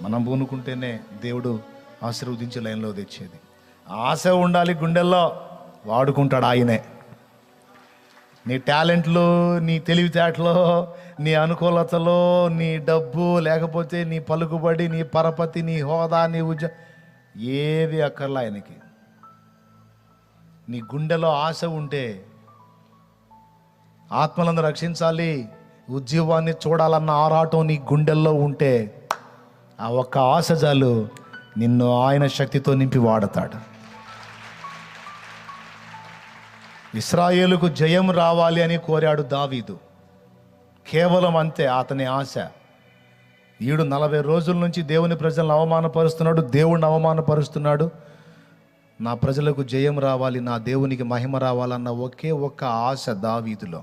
మనం పూనుకుంటేనే దేవుడు ఆశీర్వదించి లైన్లో తెచ్చేది. ఆశ ఉండాలి గుండెల్లో వాడుకుంటాడు ఆయనే. నీ టాలెంట్లు నీ తెలివితేటలో నీ అనుకూలతలో నీ డబ్బు లేకపోతే నీ పలుకుబడి నీ పరపతి నీ హోదా నీ ఉద్య ఏది అక్కర్లా ఆయనకి. నీ గుండెలో ఆశ ఉంటే ఆత్మలను రక్షించాలి ఉద్యోగాన్ని చూడాలన్న ఆరాటం నీ గుండెల్లో ఉంటే ఆ ఒక్క ఆశ చాలు నిన్ను ఆయన శక్తితో నింపి వాడతాడు. ఇస్రాయేలుకు జయం రావాలి అని కోరాడు దావీదు. కేవలం అంతే అతని ఆశ. ఈడు నలభై రోజుల నుంచి దేవుని ప్రజలను అవమానపరుస్తున్నాడు దేవుణ్ణి అవమానపరుస్తున్నాడు. నా ప్రజలకు జయం రావాలి నా దేవునికి మహిమ రావాలన్న ఒకే ఒక్క ఆశ దావీదులో.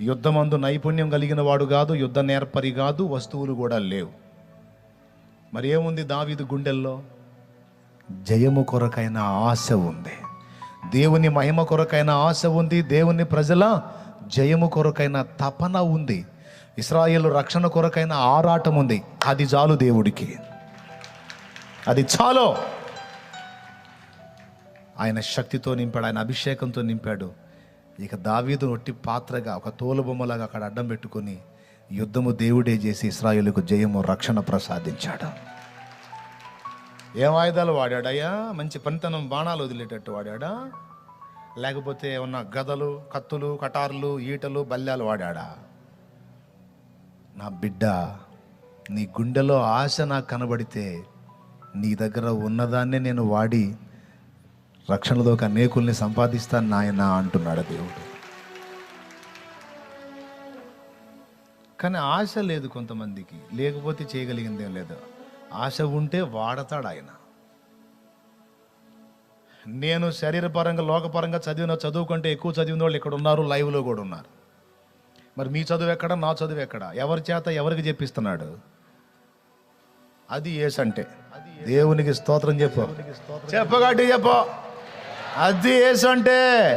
యుద్ధమందు నైపుణ్యం కలిగిన వాడు కాదు యుద్ధ నేర్పరి కాదు వస్తువులు కూడా లేవు. మరి ఏముంది దావీదు గుండెల్లో? జయము కొరకైన ఆశ ఉంది. దేవుని మహిమ కొరకైన ఆశ ఉంది. దేవుని ప్రజల జయము కొరకైన తపన ఉంది. ఇస్రాయేల్ రక్షణ కొరకైన ఆరాటం ఉంది. అది చాలు దేవుడికి. అది చాలు. ఆయన శక్తితో నింపాడు ఆయన అభిషేకంతో నింపాడు. ఇక దావీదు నొట్టి పాత్రగా ఒక తోలుబొమ్మలాగా అక్కడ అడ్డం పెట్టుకొని యుద్ధము దేవుడే చేసి ఇస్రాయేలుకు జయము రక్షణ ప్రసాదించాడు. ఏం ఆయుధాలు వాడాడయ్యా? మంచి పనితనం బాణాలు వదిలేటట్టు వాడాడా? లేకపోతే ఏమన్నా గదలు కత్తులు కటార్లు ఈటలు బల్యాలు వాడాడా? నా బిడ్డ నీ గుండెలో ఆశ నాకు కనబడితే నీ దగ్గర ఉన్నదాన్నే నేను వాడి రక్షణలోకి అనేకుల్ని సంపాదిస్తాను నాయన అంటున్నాడు దేవుడు. కానీ ఆశ లేదు కొంతమందికి. లేకపోతే చేయగలిగిందేం లేదు. ఆశ ఉంటే వాడతాడు ఆయన. నేను శరీరపరంగా లోకపరంగా చదివిన చదువు కంటే ఎక్కువ చదివిన వాళ్ళు ఇక్కడ ఉన్నారు లైవ్లో కూడా ఉన్నారు. మరి మీ చదువు ఎక్కడ నా చదువు ఎక్కడ? ఎవరి చేత ఎవరికి చెప్పిస్తున్నాడు? అది ఏస్ అంటే. దేవునికి స్తోత్రం చెప్పు. చెప్పగట్టి చెప్పు. అది ఏసు అంటే.